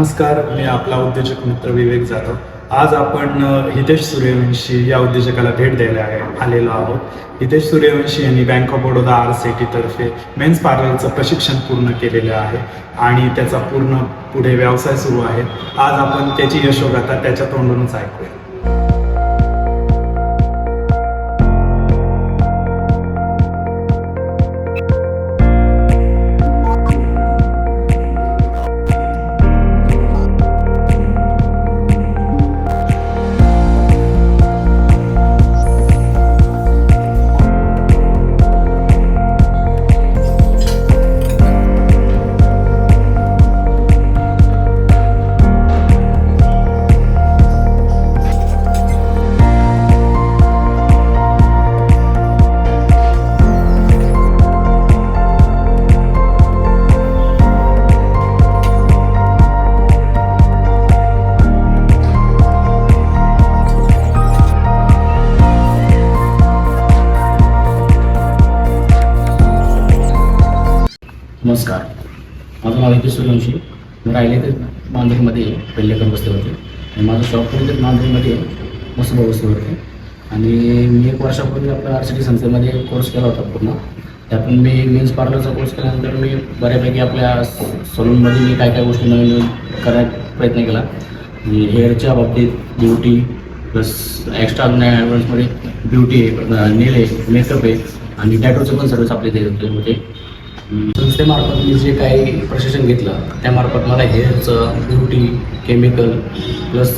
नमस्कार मी आपला उद्योजक मित्र विवेक जाधव. आज आपण हितेश सूर्यवंशी या उद्योजकाला भेट द्यायला आहे आलेलो आहोत. हितेश सूर्यवंशी यांनी bank of Baroda R C तर्फे मेन्स पार्लरचं प्रशिक्षण पूर्ण केलेलं आहे आणि त्याचा पूर्ण पुढे व्यवसाय सुरू आहे. आज आपण त्याची यशोगाथा त्याच्या तोंडूनच ऐकूया. नाव हितेश सूर्यवंशी मी राहिले ते नांदेडमध्ये बसले होते. आणि माझं शॉप पण ते नांदेडमध्ये मसुबा होते. आणि मी एक वर्षापूर्वी आपल्या आर सी टी संस्थेमध्ये कोर्स केला होता पूर्ण. त्यातून मी मेन्स पार्लरचा कोर्स केल्यानंतर मी बऱ्यापैकी आपल्या सलूनमध्ये मी काय काय गोष्टी नवीन नवीन करायचा प्रयत्न केला. म्हणजे हेअरच्या बाबतीत ब्युटी प्लस एक्स्ट्रा ॲडव्हान्समध्ये ब्युटी आहे नेल आहे मेकअप आहे. आणि टॅटोचं पण सर्विस आपल्या इथे होते. संस्थेमार्फत मी जे काही प्रशिक्षण घेतलं त्यामार्फत मला हेअरचं ब्युटी केमिकल प्लस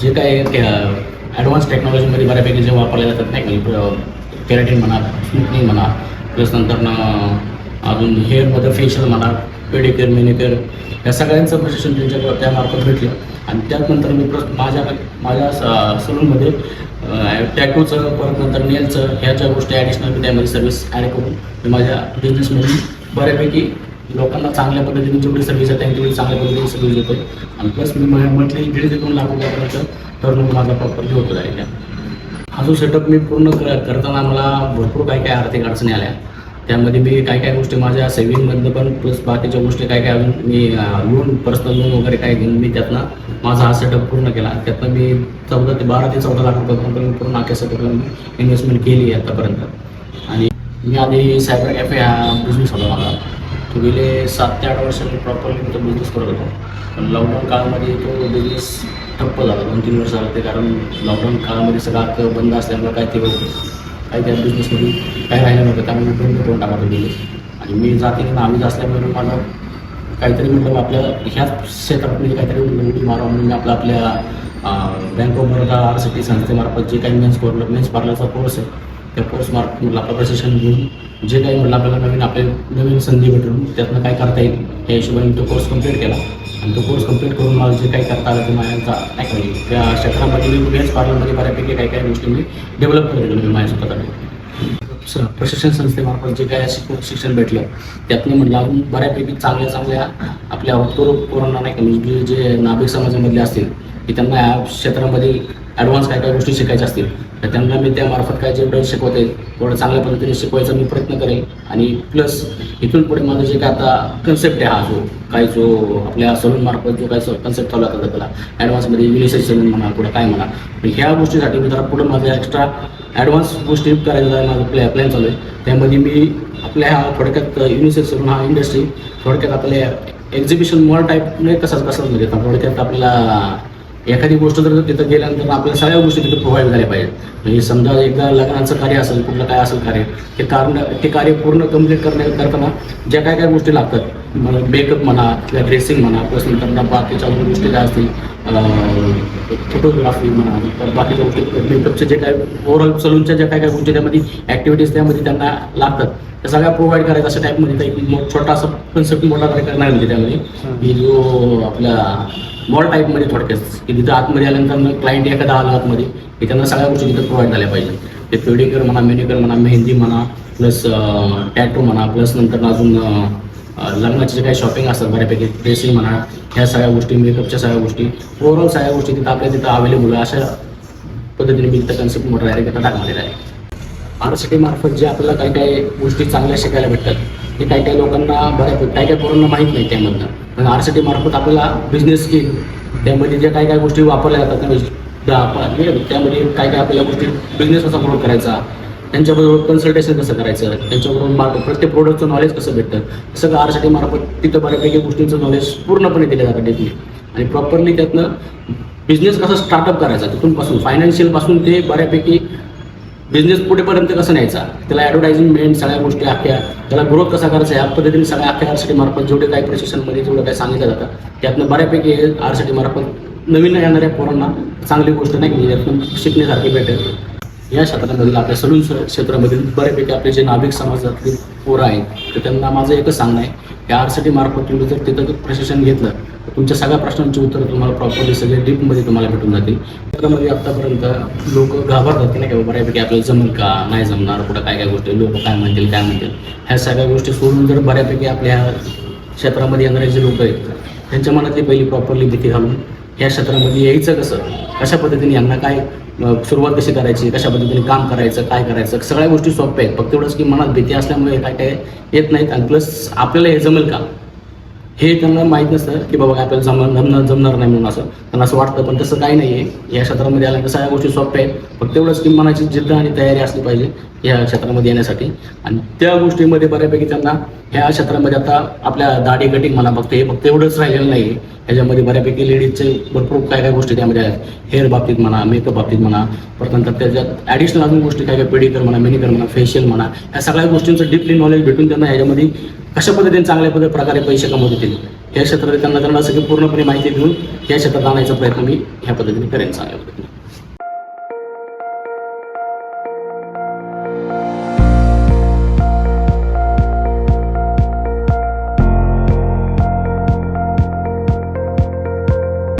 जे काही ॲडव्हान्स टेक्नॉलॉजीमध्ये बऱ्यापैकी जे वापरले जातात नाही का केराटीन म्हणा स्मूथनिंग म्हणा प्लस नंतर अजून हेअरमध्ये फेशियल म्हणा पेडिकेअर मेनिक्युअर या सगळ्यांचं प्रशिक्षण त्यांच्या त्यामार्फत भेटलं. आणि त्यानंतर मी प्लस माझ्या माझ्या सलूनमध्ये टॅटूचं परत नंतर नेलचं ह्या ज्या गोष्टी ॲडिशनल मी त्यामध्ये सर्व्हिस ॲड करून मी माझ्या बिझनेसमधून बऱ्यापैकी लोकांना चांगल्या पद्धतीने जेवढी सर्व्हिस आहे त्यांच्याकडे चांगल्या पद्धतीने सर्व्हिस देतो आणि प्लस मी म्हटले दीड ते दोन लाख रुपयापर्यंत टर्न माझा प्रॉपर्टी होतो आहे हा जो सेटअप मी पूर्ण कर करताना मला भरपूर काही काही आर्थिक अडचणी आल्या. त्यामध्ये मी काय काय गोष्टी माझ्या सेव्हिंगमधनं पण प्लस बाकीच्या गोष्टी काय काय अजून मी लोन पर्सनल लोन वगैरे काय घेऊन मी त्यातनं माझा हा सेटअप पूर्ण केला. त्यातनं मी चौदा ते बारा ते चौदा लाख रुपयापर्यंत मी पूर्ण आख्या सेटअपला मी इन्व्हेस्टमेंट केली आहे आतापर्यंत. आणि मी आधी सायबर कॅफे हा बिझनेस होता माझा. तो गेले सात ते आठ वर्ष मी तो बिझनेस करत होतो. पण लॉकडाऊन काळामध्ये तो बिझनेस ठप्प झाला. दोन तीन वर्ष झालं ते कारण लॉकडाऊन काळामध्ये सगळं बंद असल्यामुळे काय ते काही त्या बिझनेसमध्ये काही राहिलं नव्हतं त्यामुळे मी बंद करून टाकला बिझनेस आणि मी जाते ना आम्ही असल्यामुळे मला काहीतरी म्हटलं आपल्या ह्याच क्षेत्रामध्ये काहीतरी उडी मारा म्हणून मी आपलं आपल्या bank of Baroda R C T संस्थेमार्फत जे काही मेन्स कोर्स मेन्स पार्लरचा कोर्स आहे त्या कोर्समार्फत म्हटलं आपलं प्रशिक्षण घेऊन जे काही म्हटलं आपल्याला नवीन आपल्या नवीन संधी भेटून त्यातनं काय करता येईल या हिशोबाने तो कोर्स कंप्लीट केला. आणि तो कोर्स कंप्लीट करून मला जे काही करता आलं ते माझ्या नाही म्हणजे त्या क्षेत्रामध्ये मी मेन्स पार्लरमध्ये बऱ्यापैकी काही काही गोष्टी मी डेव्हलप केलेलं मी माझ्या स्वतःकडे प्रशिक्षण संस्थेमार्फत जे काय शिक- शिक्षण भेटलं त्यातनं म्हटलं आपण बऱ्यापैकी चांगल्या चांगल्या आपल्या उत्तर कोरोना नाही का म्हणजे जे नाभिक समाजामधले असतील की त्यांना या क्षेत्रामध्ये ॲडव्हान्स काय काय गोष्टी शिकायच्या असतील तर त्यांना मी त्यामार्फत काय जेवढं शिकवते थोडं चांगल्या पद्धतीने शिकवायचा मी प्रयत्न करेन आणि प्लस इथून पुढे माझं जे काय आता कन्सेप्ट आहे हा जो काय जो आपल्या सलूनमार्फत जो काय कन्सेप्ट चालू आहे त्याला ॲडव्हान्समध्ये युनिसेक्स सलून म्हणा पुढे काय म्हणा. ह्या गोष्टीसाठी मी जरा पुढं माझ्या एक्स्ट्रा ॲडव्हान्स गोष्टी करायला आहे माझं प्लॅ प्लॅन चालू आहे. त्यामध्ये मी आपल्या ह्या थोडक्यात युनिसेक्स सलून हा इंडस्ट्री थोडक्यात आपल्या एक्झिबिशन मॉल टाईप नाही कसाच कसा म्हणजे थोडक्यात आपल्याला एखादी गोष्ट जर तिथं गेल्यानंतर आपल्याला सगळ्या गोष्टी तिथं प्रोव्हाइड झाल्या पाहिजेत. म्हणजे समजा एकदा लग्नाचं कार्य असेल कुठलं काय असेल कार्य ते कारण ते कार्य पूर्ण कंप्लीट करण्या करताना ज्या काय काय गोष्टी लागतात मेकअप म्हणा किंवा ड्रेसिंग म्हणा प्लस नंतर बाकीच्या अजून गोष्टी काय असतील फोटोग्राफी म्हणा तर बाकीच्या गोष्टी मेकअपचे जे काय ओव्हरऑल सलूनच्या ज्या काय काय गोष्टी त्यामध्ये ॲक्टिव्हिटीज त्यामध्ये त्यांना लागतात. त्या सगळ्या प्रोव्हाइड करायचं अशा टाईपमध्ये मो- छोटा असा कन्सेप्ट मोठा काय करणार म्हणजे त्यामध्ये. की जो आपला मॉल टाईपमध्ये थोडक्यात की तिथं आतमध्ये आल्यानंतर क्लायंट एखादा आला आतमध्ये की त्यांना सगळ्या गोष्टी तिथं प्रोव्हाइड झाल्या पाहिजे. ते पेडिक्युअर म्हणा मेनिक्युअर म्हणा मेहंदी म्हणा प्लस टॅटू म्हणा प्लस नंतर अजून लग्नाचे जे काही शॉपिंग असतात बऱ्यापैकी ड्रेसिंग म्हणा ह्या सगळ्या गोष्टी म्हणजे मेकअपच्या सगळ्या गोष्टी ओव्हरऑल सगळ्या गोष्टी तिथं आपल्या तिथं अवेलेबल आहे अशा पद्धतीने मी तिथं कन्सेप्ट मोठा डायरेक्ट आता टाकलेला आहे. आर सी मार्फत जे आपल्याला काही काही गोष्टी चांगल्या शिकायला भेटतात ते काही काही लोकांना बऱ्यापैकी काही काही पोरांना माहीत नाही त्यामधनं. पण आर सी मार्फत आपल्याला बिझनेस स्किल त्यामध्ये ज्या काय काय गोष्टी वापरल्या जातात त्यामध्ये म्हणजे त्यामध्ये काय काय आपल्याला गोष्टी बिझनेस कसा ग्रो करायचा. त्यांच्याबरोबर कन्सल्टेशन कसं करायचं? त्यांच्याबरोबर मार्ग प्रत्येक प्रोडक्टचं नॉलेज कसं भेटतं? सगळं आरसाठी मार्फत तिथं बऱ्यापैकी गोष्टींचं नॉलेज पूर्णपणे दिलं जातं डेटली आणि प्रॉपरली त्यातनं बिझनेस कसा स्टार्टअप करायचा तिथूनपासून फायनान्शियलपासून ते बऱ्यापैकी बिझनेस पुढेपर्यंत कसं न्यायचा? त्याला ॲडव्हर्टाइजमेंट सगळ्या गोष्टी अख्ख्या त्याला ग्रोथ कसा करायचा या पद्धतीने सगळ्या आख्या आर मार्फत जेवढे काही प्रशिक्षणमध्ये जेवढं काही सांगितलं जातं त्यातनं बऱ्यापैकी आर मार्फत नवीन येणाऱ्या पोरांना चांगली गोष्ट नाही की? यातून शिकण्यासारखी भेटेल. या क्षेत्रामधील आपल्या सलून क्षेत्रामधील बऱ्यापैकी आपले जे नाभिक समाजातले पोरं आहेत तर त्यांना माझं एकच सांगणं आहे की आर सी टी मार्फत तुम्ही जर तिथं प्रशिक्षण घेतलं तर तुमच्या सगळ्या प्रश्नांची उत्तरं तुम्हाला प्रॉपरली सगळे डीपमध्ये तुम्हाला भेटून जातील. क्षेत्रामध्ये आत्तापर्यंत लोक घाबरतात की नाही का बऱ्यापैकी आपल्याला जमेल का नाही जमणार कुठं काय काय गोष्टी लोक काय म्हणतील काय म्हणतील. ह्या सगळ्या गोष्टी सोडून जर बऱ्यापैकी आपल्या क्षेत्रामध्ये येणारे जे लोक आहेत त्यांच्या मनातली पहिली प्रॉपरली भीती घालून या क्षेत्रामध्ये यायचं कसं? कशा पद्धतीने यांना काय सुरुवात कशी करायची? कशा पद्धतीने काम करायचं? काय करायचं? सगळ्या गोष्टी सोप्या आहेत. फक्त एवढंच की मनात भीती असल्यामुळे काय काय येत नाहीत आणि प्लस आपल्याला हे जमेल का? हे त्यांना माहीत नसतं की बाबा काय आपल्याला जमणार जमणार जमणार नाही म्हणून असं. त्यांना असं वाटतं पण तसं काही नाही आहे या क्षेत्रामध्ये आल्यानंतर सगळ्या गोष्टी सोप्या आहेत. फक्त तेवढंच की मनाची जिद्द आणि तयारी असली पाहिजे या क्षेत्रामध्ये येण्यासाठी. आणि त्या गोष्टीमध्ये बऱ्यापैकी त्यांना ह्या क्षेत्रामध्ये आता आपल्या दाढी कटिंग म्हणा फक्त हे फक्त एवढंच राहिलेलं नाही ह्याच्यामध्ये बऱ्यापैकी लेडीजचे भरपूर काय काय गोष्टी त्यामध्ये आहेत. हेअर बाबतीत म्हणा मेकअप बाबतीत म्हणा परत नंतर त्याच्यात ॲडिशनल अजून गोष्टी काय काय पेडिकर म्हणा मेनिकर म्हणा फेशियल म्हणा ह्या सगळ्या गोष्टींचं डीपली नॉलेज भेटून त्यांना ह्याच्यामध्ये कशा पद्धतीने चांगल्या पद्धती प्रकारे पैसे कमवत येतील या क्षेत्रात त्यांना त्यांना सगळी पूर्णपणे माहिती देऊन या क्षेत्रात आणायचा प्रयत्न मी ह्या पद्धतीने करेन चांगल्या पद्धतीने.